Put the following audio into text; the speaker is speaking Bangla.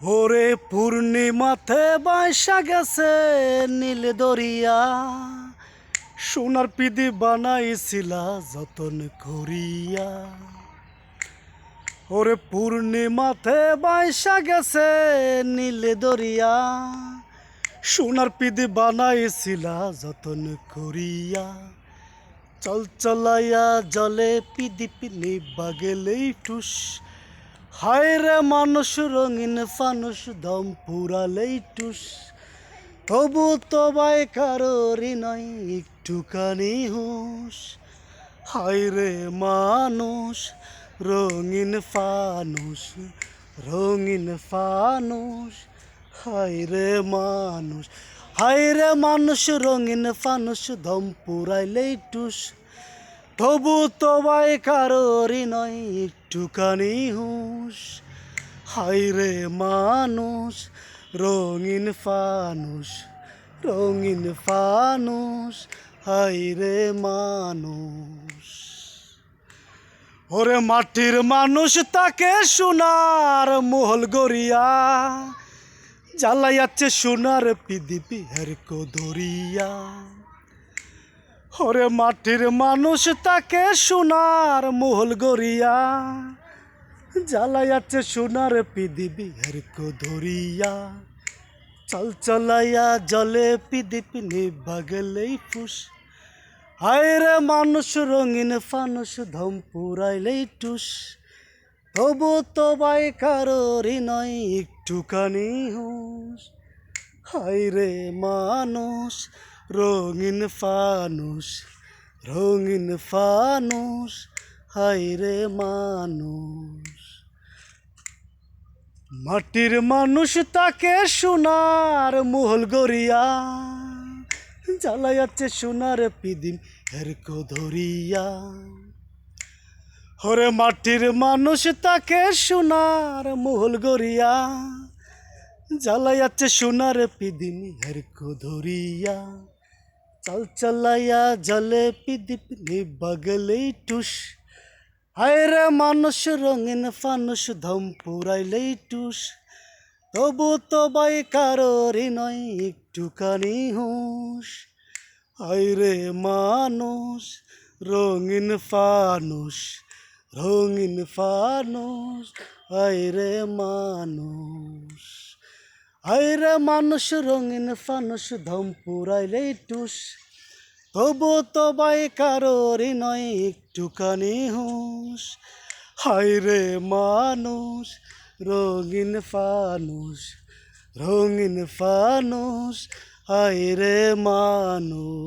ওরে পূর্ণিমাতে বাইসা গেছে নীল দরিয়া। সোনার পিদি বানাইছিলা, যতন করিয়া। ওরে পূর্ণিমাতে বাইসা গেছে নীল দরিয়া। সোনার পিদি বানাইছিলা, যতন করিয়া। চল চলাইয়া জলে পিদি পিনি বাগেলেই টুস হায় রে মানুষ রঙিন ফানুষ, দম পুরালেই টুস। তবু তো বাই কারোরই নয়, একটুখানি হুঁশ। হায় রে মানুষ রঙিন ফানুষ রঙিন ফানুষ। হায় রে মানুষ হায় রে মানুষ রঙিন ফানুষ, দম পুরাইলেই টুস। তবু তো বাই কারোরই নয়, একটুখানি হুঁশ। হাই রে মানুষ, রঙিন ফানুষ রঙিন ফানুষ হাই রে মানুষ। ওরে মাটির মানুষ তাকে সোনার মহল গড়িয়া জ্বালাইয়াচ্ছে সোনার পিদিপি হের ধরিয়া ওরে মাটির মানুষ তাকে সোনার মোহল গড়িয়া জ্বালাইয়াচ্ছে সোনার পিদিবি হেরকো ধরিয়া চল চলাইয়া জলে পিদিপি নিবাগলেই ফুস। হায় রে মানুষ, রঙিন ফানুষ, ধম পুরাইলেই টুস। তবু তো বাই কারোরই নয়, একটুখানি হুঁশ। হায় রে মানুষ রঙিন ফানুষ রঙিন ফানুষ, হায় রে মানুষ। মাটির মানুষ তাকে সোনার মহল গড়িয়া জ্বালাইয়াচ্ছে সোনার পিদিম হেরকো ধরিয়া হরে মাটির মানুষ তাকে সোনার মহল গড়িয়া জ্বালাইয়াচ্ছে সোনার পিদিনি হেরকো ধরিয়া চাল চালাইয়া জলে পিদি পিনি টুস হায় রে মানুষ রঙিন ফানুষ ধম পুরাইলেই টুস তবু তো বাই কারোরই নয় একটুখানি হুঁশ হায় রে মানুষ রঙিন ফানুষ রঙিন ফানুষ হায় রে মানুষ হায় রে মানুষ রঙিন ফানুষ, ধম পুরাইলেই টুস। তবু তো বাই কারোরই নয় একটুখানি হুঁশ। হায় রে মানুষ রঙিন ফানুষ রঙিন ফানুষ হায় রে মানুষ।